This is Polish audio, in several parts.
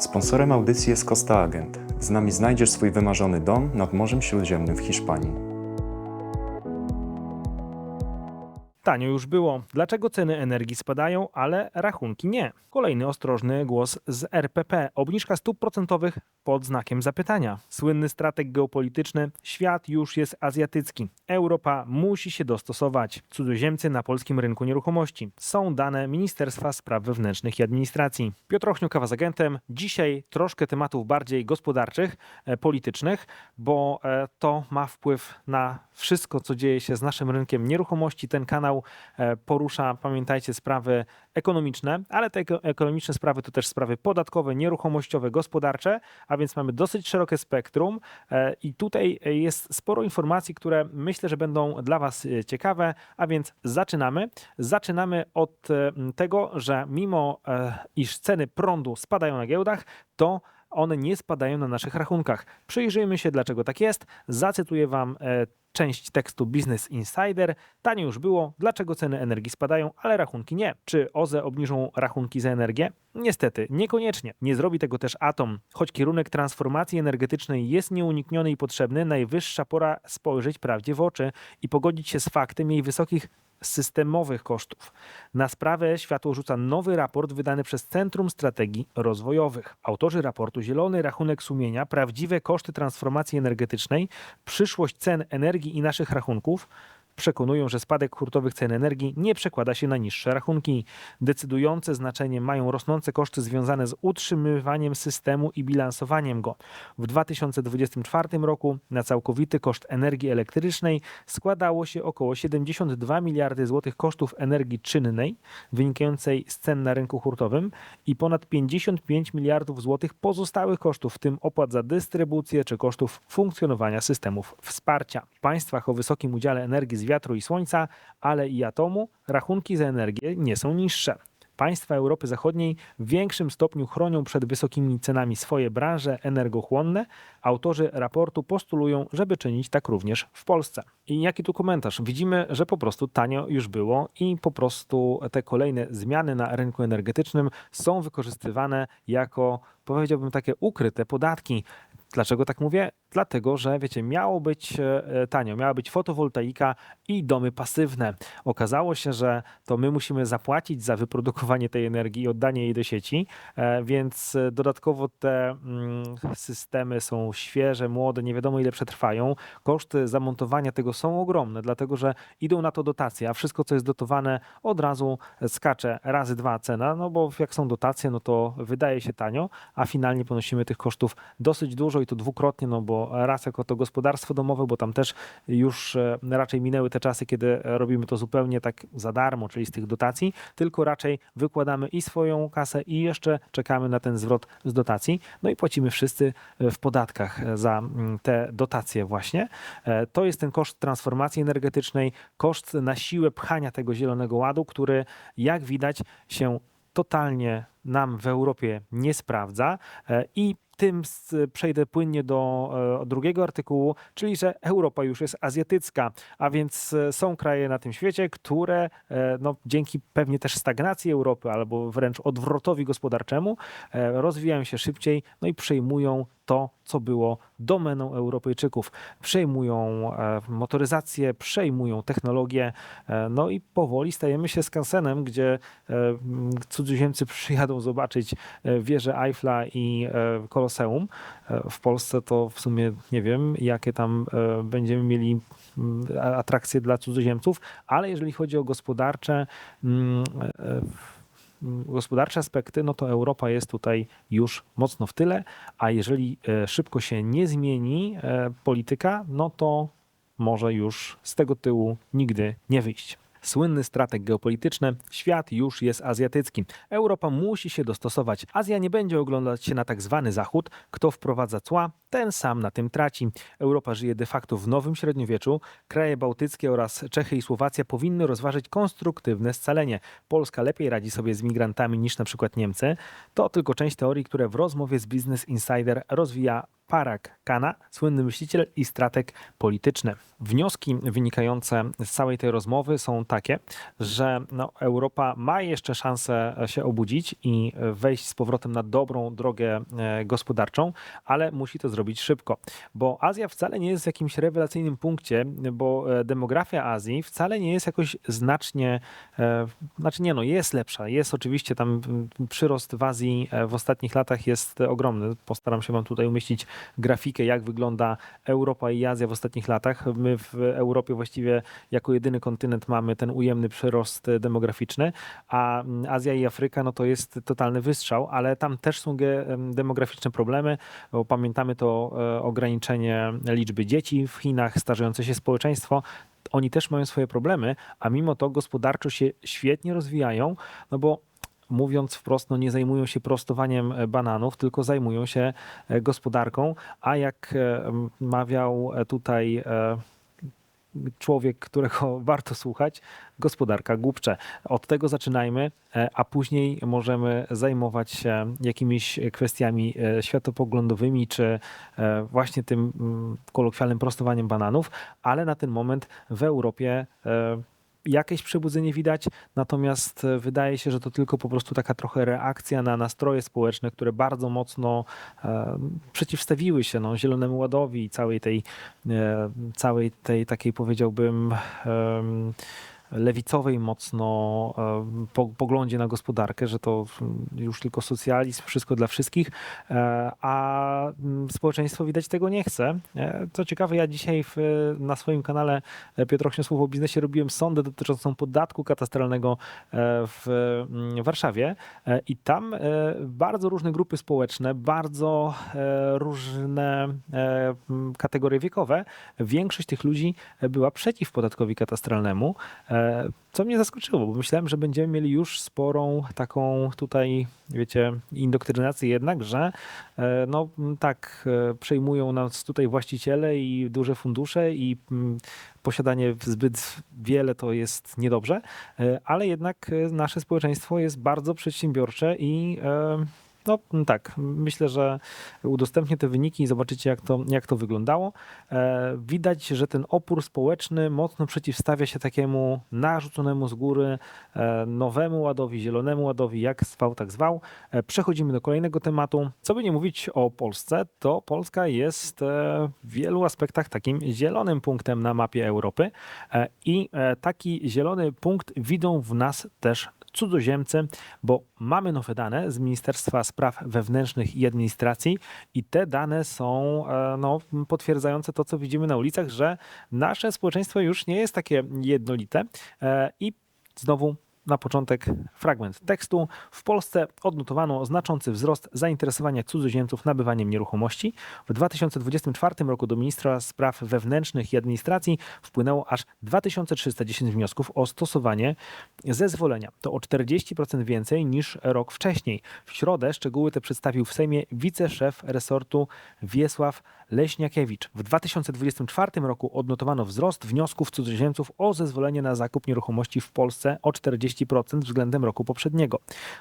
Sponsorem audycji jest Costa Agent. Z nami znajdziesz swój wymarzony dom nad Morzem Śródziemnym w Hiszpanii. Tanio już było. Dlaczego ceny energii spadają, ale rachunki nie? Kolejny ostrożny głos z RPP. Obniżka stóp procentowych pod znakiem zapytania. Słynny strateg geopolityczny. Świat już jest azjatycki. Europa musi się dostosować. Cudzoziemcy na polskim rynku nieruchomości. Są dane Ministerstwa Spraw Wewnętrznych i Administracji. Piotr Ochniukawa z agentem. Dzisiaj troszkę tematów bardziej gospodarczych, e, politycznych, bo e, to ma wpływ na wszystko, co dzieje się z naszym rynkiem nieruchomości. Ten kanał e, porusza, pamiętajcie, sprawy ekonomiczne, ale te eko- ekonomiczne sprawy to też sprawy podatkowe, nieruchomościowe, gospodarcze, a więc mamy dosyć szerokie spektrum e, i tutaj e, jest sporo informacji, które myślę, że będą dla Was ciekawe, a więc zaczynamy. Zaczynamy od tego, że mimo iż ceny prądu spadają na giełdach, to one nie spadają na naszych rachunkach. Przyjrzyjmy się, dlaczego tak jest. Zacytuję Wam e, część tekstu Business Insider. Tanie już było, dlaczego ceny energii spadają, ale rachunki nie. Czy OZE obniżą rachunki za energię? Niestety, niekoniecznie. Nie zrobi tego też Atom. Choć kierunek transformacji energetycznej jest nieunikniony i potrzebny, najwyższa pora spojrzeć prawdzie w oczy i pogodzić się z faktem jej wysokich systemowych kosztów. Na sprawę światło rzuca nowy raport wydany przez Centrum Strategii Rozwojowych. Autorzy raportu Zielony Rachunek Sumienia, prawdziwe koszty transformacji energetycznej, przyszłość cen energii i naszych rachunków przekonują, że spadek hurtowych cen energii nie przekłada się na niższe rachunki. Decydujące znaczenie mają rosnące koszty związane z utrzymywaniem systemu i bilansowaniem go. W 2024 roku na całkowity koszt energii elektrycznej składało się około 72 miliardy złotych kosztów energii czynnej wynikającej z cen na rynku hurtowym i ponad 55 miliardów złotych pozostałych kosztów, w tym opłat za dystrybucję czy kosztów funkcjonowania systemów wsparcia. W państwach o wysokim udziale energii z wiatru i słońca, ale i atomu, rachunki za energię nie są niższe. Państwa Europy Zachodniej w większym stopniu chronią przed wysokimi cenami swoje branże energochłonne. Autorzy raportu postulują, żeby czynić tak również w Polsce. I jaki tu komentarz? Widzimy, że po prostu tanio już było i po prostu te kolejne zmiany na rynku energetycznym są wykorzystywane jako, powiedziałbym, takie ukryte podatki. Dlaczego tak mówię? Dlatego, że wiecie, miało być e, tanio, miała być fotowoltaika i domy pasywne. Okazało się, że to my musimy zapłacić za wyprodukowanie tej energii i oddanie jej do sieci, e, więc e, dodatkowo te mm, systemy są świeże, młode, nie wiadomo ile przetrwają. Koszty zamontowania tego są ogromne, dlatego że idą na to dotacje, a wszystko, co jest dotowane, od razu skacze razy dwa cena, no bo jak są dotacje, no to wydaje się tanio, a finalnie ponosimy tych kosztów dosyć dużo i to dwukrotnie, no bo raz jako to gospodarstwo domowe, bo tam też już e, raczej minęły te czasy, kiedy robimy to zupełnie tak za darmo, czyli z tych dotacji, tylko raczej wykładamy i swoją kasę i jeszcze czekamy na ten zwrot z dotacji, no i płacimy wszyscy w podatkach za mm, te dotacje właśnie. E, To jest ten koszt transformacji energetycznej, koszt na siłę pchania tego zielonego ładu, który jak widać się totalnie nam w Europie nie sprawdza e, i tym przejdę płynnie do e, drugiego artykułu, czyli że Europa już jest azjatycka, a więc e, są kraje na tym świecie, które e, no, dzięki pewnie też stagnacji Europy albo wręcz odwrotowi gospodarczemu rozwijają się szybciej no i przejmują to, co było domeną Europejczyków. Przejmują e, motoryzację, przejmują technologię, e, no i powoli stajemy się skansenem, gdzie e, cudzoziemcy przyjadą zobaczyć wieżę Eiffla i Koloseum. W Polsce to w sumie nie wiem, jakie tam będziemy mieli atrakcje dla cudzoziemców, ale jeżeli chodzi o gospodarcze, mm, gospodarcze aspekty, no to Europa jest tutaj już mocno w tyle, a jeżeli e, szybko się nie zmieni e, polityka, no to może już z tego tyłu nigdy nie wyjść. Słynny strateg geopolityczny, świat już jest azjatycki. Europa musi się dostosować. Azja nie będzie oglądać się na tak zwany Zachód. Kto wprowadza cła, ten sam na tym traci. Europa żyje de facto w nowym średniowieczu. Kraje bałtyckie oraz Czechy i Słowacja powinny rozważyć konstruktywne scalenie. Polska lepiej radzi sobie z migrantami niż na przykład Niemcy. To tylko część teorii, które w rozmowie z Business Insider rozwija Parag Khanna, słynny myśliciel i strateg polityczny. Wnioski wynikające z całej tej rozmowy są takie, że no, Europa ma jeszcze szansę się obudzić i wejść z powrotem na dobrą drogę e, gospodarczą, ale musi to zrobić szybko, bo Azja wcale nie jest w jakimś rewelacyjnym punkcie, bo e, demografia Azji wcale nie jest jakoś znacznie, e, znaczy nie no, jest lepsza, jest oczywiście tam mm, przyrost w Azji w ostatnich latach jest ogromny. Postaram się wam tutaj umieścić grafikę, jak wygląda Europa i Azja w ostatnich latach. My w Europie właściwie jako jedyny kontynent mamy ten ujemny przyrost e, demograficzny, a mm, Azja i Afryka no to jest totalny wystrzał, ale tam też są demograficzne problemy, bo pamiętamy to e, ograniczenie liczby dzieci w Chinach, starzejące się społeczeństwo. Oni też mają swoje problemy, a mimo to gospodarczo się świetnie rozwijają, no bo mówiąc wprost, no nie zajmują się prostowaniem e, bananów, tylko zajmują się gospodarką, a jak mawiał tutaj człowiek, którego warto słuchać, gospodarka głupcze. Od tego zaczynajmy, e, a później możemy zajmować się jakimiś kwestiami e, światopoglądowymi, czy e, właśnie tym mm, kolokwialnym prostowaniem bananów, ale na ten moment w Europie jakieś przebudzenie widać, natomiast e, wydaje się, że to tylko po prostu taka trochę reakcja na nastroje społeczne, które bardzo mocno e, przeciwstawiły się no, Zielonemu Ładowi i całej tej, e, całej tej takiej powiedziałbym em, lewicowej mocno e, po, poglądzie na gospodarkę, że to już tylko socjalizm, wszystko dla wszystkich, e, a społeczeństwo widać tego nie chce. E, Co ciekawe, ja dzisiaj w, na swoim kanale Piotrochnie Słowo o Biznesie robiłem sondę dotyczącą podatku katastralnego w Warszawie i tam bardzo różne grupy społeczne, bardzo różne kategorie wiekowe, większość tych ludzi była przeciw podatkowi katastralnemu, co mnie zaskoczyło, bo myślałem, że będziemy mieli już sporą taką tutaj, wiecie, indoktrynację jednak, że e, no tak, e, przejmują nas tutaj właściciele i duże fundusze i mm, posiadanie zbyt wiele to jest niedobrze, e, ale jednak nasze społeczeństwo jest bardzo przedsiębiorcze i no tak, myślę, że udostępnię te wyniki i zobaczycie, jak to, jak to wyglądało. E, widać, że ten opór społeczny mocno przeciwstawia się takiemu narzuconemu z góry e, nowemu ładowi, zielonemu ładowi, jak zwał, tak zwał. E, przechodzimy do kolejnego tematu. Co by nie mówić o Polsce, to Polska jest w wielu aspektach takim zielonym punktem na mapie Europy i taki zielony punkt widzą w nas też cudzoziemcy, bo mamy nowe dane z Ministerstwa Spraw Wewnętrznych i Administracji i te dane są e, no, potwierdzające to, co widzimy na ulicach, że nasze społeczeństwo już nie jest takie jednolite e, i znowu na początek fragment tekstu. W Polsce odnotowano znaczący wzrost zainteresowania cudzoziemców nabywaniem nieruchomości. W 2024 roku do Ministra Spraw Wewnętrznych i Administracji wpłynęło aż 2310 wniosków o stosowanie zezwolenia. To o 40% więcej niż rok wcześniej. W środę szczegóły te przedstawił w Sejmie wiceszef resortu Wiesław Leśniakiewicz. W 2024 roku odnotowano wzrost wniosków cudzoziemców o zezwolenie na zakup nieruchomości w Polsce o 40% względem roku poprzedniego.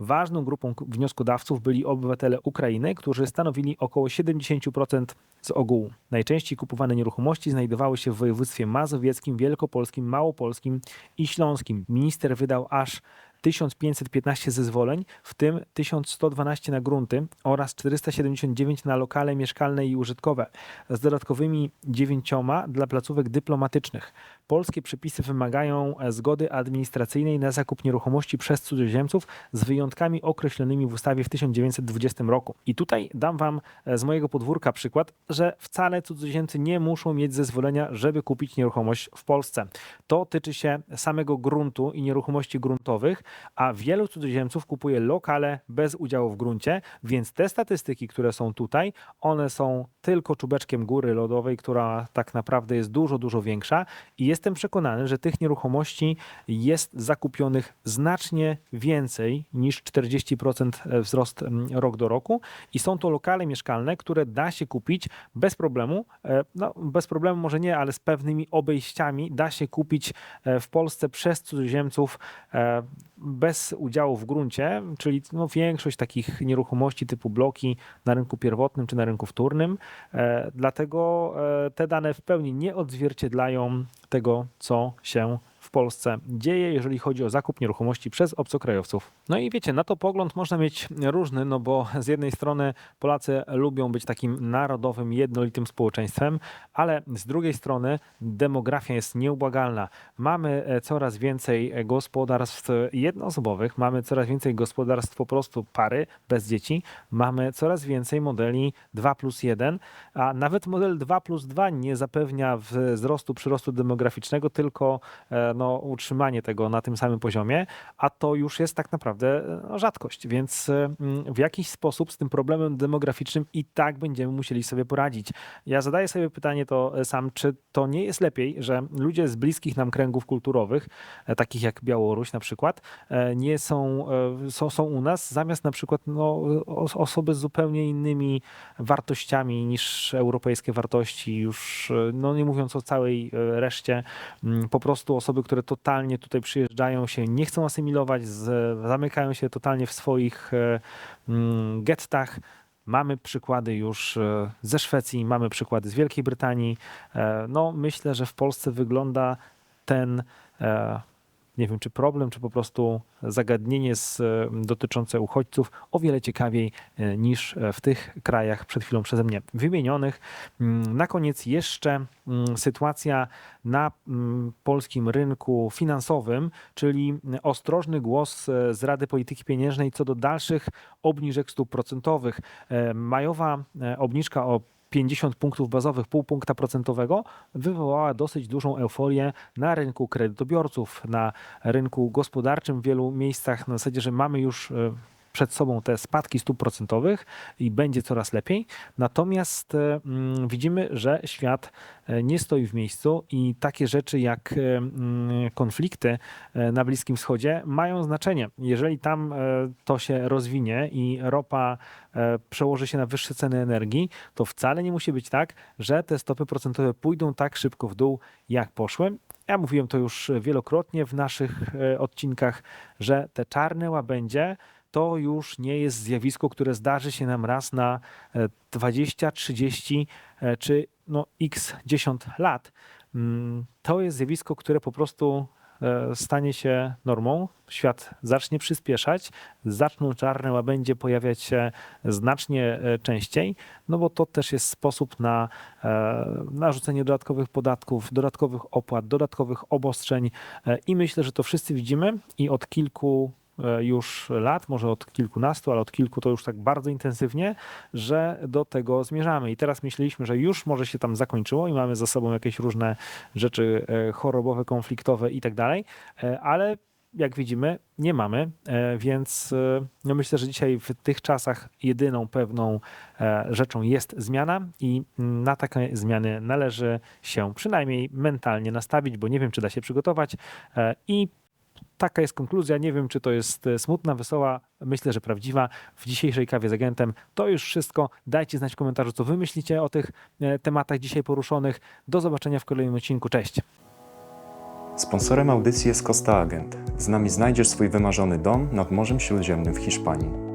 Ważną grupą wnioskodawców byli obywatele Ukrainy, którzy stanowili około 70% z ogółu. Najczęściej kupowane nieruchomości znajdowały się w województwie mazowieckim, wielkopolskim, małopolskim i śląskim. Minister wydał aż 1515 zezwoleń, w tym 1112 na grunty oraz 479 na lokale mieszkalne i użytkowe, z dodatkowymi dziewięcioma dla placówek dyplomatycznych. Polskie przepisy wymagają zgody administracyjnej na zakup nieruchomości przez cudzoziemców z wyjątkami określonymi w ustawie w 1920 roku. I tutaj dam wam e, z mojego podwórka przykład, że wcale cudzoziemcy nie muszą mieć zezwolenia, żeby kupić nieruchomość w Polsce. To tyczy się samego gruntu i nieruchomości gruntowych, a wielu cudzoziemców kupuje lokale bez udziału w gruncie, więc te statystyki, które są tutaj, one są tylko czubeczkiem góry lodowej, która tak naprawdę jest dużo, dużo większa. I jestem przekonany, że tych nieruchomości jest zakupionych znacznie więcej niż 40% wzrost mm, rok do roku. I są to lokale mieszkalne, które da się kupić bez problemu, e, no bez problemu może nie, ale z pewnymi obejściami da się kupić e, w Polsce przez cudzoziemców e, bez udziału w gruncie, czyli no większość takich nieruchomości typu bloki na rynku pierwotnym czy na rynku wtórnym. E, Dlatego e, te dane w pełni nie odzwierciedlają tego, co się w Polsce dzieje, jeżeli chodzi o zakup nieruchomości przez obcokrajowców. No i wiecie, na to pogląd można mieć różny, no bo z jednej strony Polacy lubią być takim narodowym, jednolitym społeczeństwem, ale z drugiej strony demografia jest nieubłagalna. Mamy e, coraz więcej gospodarstw jednoosobowych, mamy coraz więcej gospodarstw po prostu pary bez dzieci, mamy coraz więcej modeli 2 plus 1, a nawet model 2 plus 2 nie zapewnia wzrostu przyrostu demograficznego, tylko e, no, utrzymanie tego na tym samym poziomie, a to już jest tak naprawdę no, rzadkość, więc mm, w jakiś sposób z tym problemem demograficznym i tak będziemy musieli sobie poradzić. Ja zadaję sobie pytanie to e, sam, czy to nie jest lepiej, że ludzie z bliskich nam kręgów kulturowych, e, takich jak Białoruś na przykład, e, nie są, są, są u nas, zamiast na przykład no, os- osoby z zupełnie innymi wartościami niż europejskie wartości, już no, nie mówiąc o całej reszcie, mm, po prostu osoby, które totalnie tutaj przyjeżdżają się, nie chcą asymilować, z, zamykają się totalnie w swoich e, mm, gettach. Mamy przykłady już e, ze Szwecji, mamy przykłady z Wielkiej Brytanii. E, No, myślę, że w Polsce wygląda ten, nie wiem, czy problem, czy po prostu zagadnienie z, e, dotyczące uchodźców o wiele ciekawiej e, niż e, w tych krajach przed chwilą przeze mnie wymienionych. Mm, Na koniec jeszcze mm, sytuacja na mm, polskim rynku finansowym, czyli ostrożny głos z Rady Polityki Pieniężnej co do dalszych obniżek stóp procentowych. Majowa obniżka o 50 punktów bazowych, pół punkta procentowego, wywołała dosyć dużą euforię na rynku kredytobiorców, na rynku gospodarczym w wielu miejscach, na zasadzie, że mamy już e, przed sobą te spadki stóp procentowych i będzie coraz lepiej. Natomiast e, mm, widzimy, że świat e, nie stoi w miejscu i takie rzeczy jak e, mm, konflikty na Bliskim Wschodzie mają znaczenie. Jeżeli tam to się rozwinie i ropa przełoży się na wyższe ceny energii, to wcale nie musi być tak, że te stopy procentowe pójdą tak szybko w dół, jak poszły. Ja mówiłem to już wielokrotnie w naszych odcinkach, że te czarne łabędzie to już nie jest zjawisko, które zdarzy się nam raz na e, 20, 30 e, czy no x 10 lat. Mm, To jest zjawisko, które po prostu e, stanie się normą. Świat zacznie przyspieszać, zaczną czarne łabędzie pojawiać się znacznie e, częściej, no bo to też jest sposób na e, narzucenie dodatkowych podatków, dodatkowych opłat, dodatkowych obostrzeń e, i myślę, że to wszyscy widzimy i od kilku e, już lat, może od kilkunastu, ale od kilku to już tak bardzo intensywnie, że do tego zmierzamy. I teraz myśleliśmy, że już może się tam zakończyło i mamy za sobą jakieś różne rzeczy e, chorobowe, konfliktowe i tak dalej, e, ale jak widzimy, nie mamy, e, więc e, no myślę, że dzisiaj w tych czasach jedyną pewną e, rzeczą jest zmiana i mm, na takie zmiany należy się przynajmniej mentalnie nastawić, bo nie wiem, czy da się przygotować e, i taka jest konkluzja. Nie wiem, czy to jest e, smutna, wesoła, myślę, że prawdziwa. W dzisiejszej kawie z agentem to już wszystko. Dajcie znać w komentarzu, co wy myślicie o tych e, tematach dzisiaj poruszonych. Do zobaczenia w kolejnym odcinku. Cześć! Sponsorem audycji jest Costa Agent. Z nami znajdziesz swój wymarzony dom nad Morzem Śródziemnym w Hiszpanii.